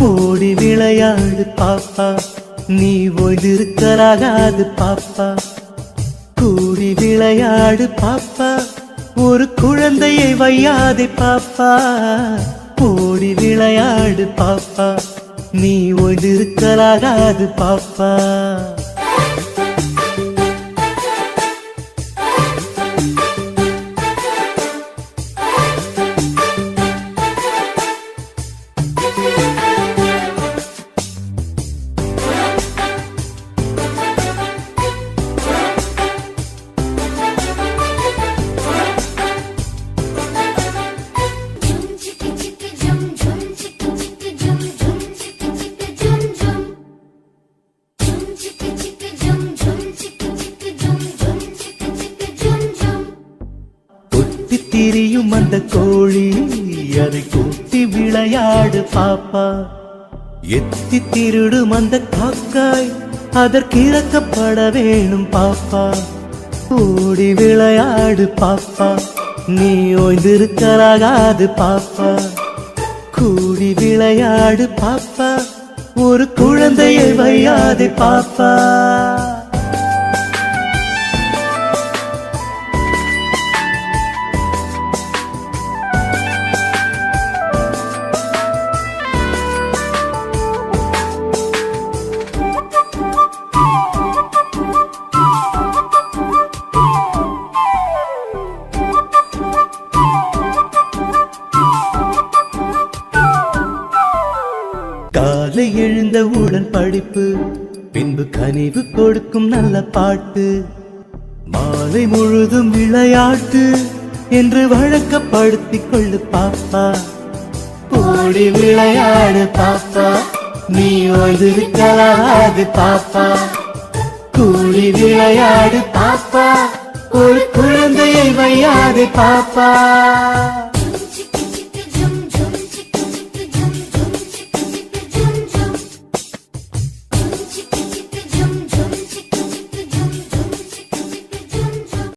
ஓடி விளையாடு பாப்பா. நீ ஓய்ந்திருக்கலாகாது பாப்பா. கூடி விளையாடு பாப்பா. ஒரு குழந்தையை வையாதே பாப்பா. ஓடி விளையாடு பாப்பா. நீ ஓய்ந்திருக்கலாகாது பாப்பா. திரியும் அந்த கோழி அதை கூட்டி விளையாடு பாப்பா. எத்தி திருடும் அந்த காக்காய் அதற்கிறக்கப்பட வேணும் பாப்பா. ஓடி விளையாடு பாப்பா நீ ஓய்ந்திருக்கலாகாது பாப்பா. கூடி விளையாடு பாப்பா ஒரு குழந்தையை வையாது பாப்பா. காலை எழுந்த உடன் படிப்பு பின்பு கனிவு கொடுக்கும் நல்ல பாட்டு. மாலை முழுதும் விளையாட்டு என்று வழக்கப்படுத்திக் கொள்ளு பாப்பா. ஓடி விளையாடு பாப்பா. நீ ஓய்ந்திருக்கலாது பாப்பா. கூடி விளையாடு பாப்பா. ஒரு குழந்தையை வையாது பாப்பா.